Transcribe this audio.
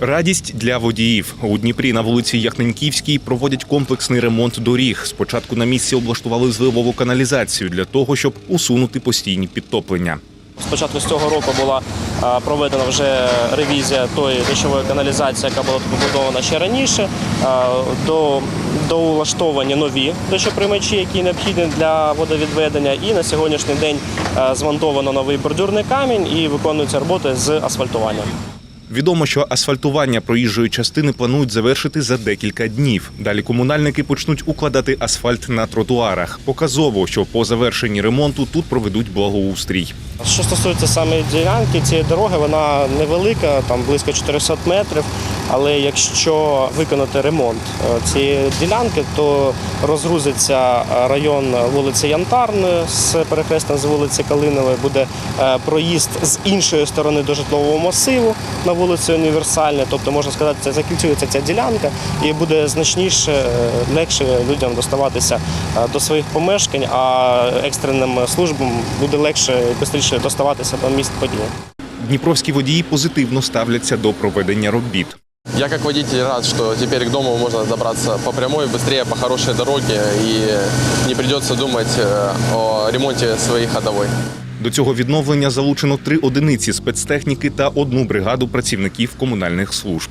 Радість для водіїв у Дніпрі на вулиці Яхненківській проводять комплексний ремонт доріг. Спочатку на місці облаштували зливову каналізацію для того, щоб усунути постійні підтоплення. Спочатку з цього року була проведена вже ревізія тої дощової каналізації, яка була побудована ще раніше. До, доулаштовані нові дощоприймачі, які необхідні для водовідведення. І на сьогоднішній день змонтовано новий бордюрний камінь і виконуються роботи з асфальтуванням. Відомо, що асфальтування проїжджої частини планують завершити за декілька днів. Далі комунальники почнуть укладати асфальт на тротуарах. Показово, що по завершенні ремонту тут проведуть благоустрій. Що стосується саме ділянки цієї дороги, вона невелика, там близько 400 метрів. Але якщо виконати ремонт е, цієї ділянки, то розгрузиться е, район вулиці Янтарної з перехрестям з вулиці Калинової, буде е, проїзд з іншої сторони до житлового масиву на вулиці Універсальна. Тобто, можна сказати, це закінчується ця ділянка і буде значніше, е, легше людям доставатися е, до своїх помешкань, а екстреним службам буде легше і швидше доставатися до місць події. Дніпровські водії позитивно ставляться до проведення робіт. Я как водитель рад, что теперь к дому можно добраться по прямой, быстрее, по хорошей дороге и не придется думать э, о ремонте своей ходовой. До цього відновлення залучено три одиниці спецтехніки та одну бригаду працівників комунальних служб.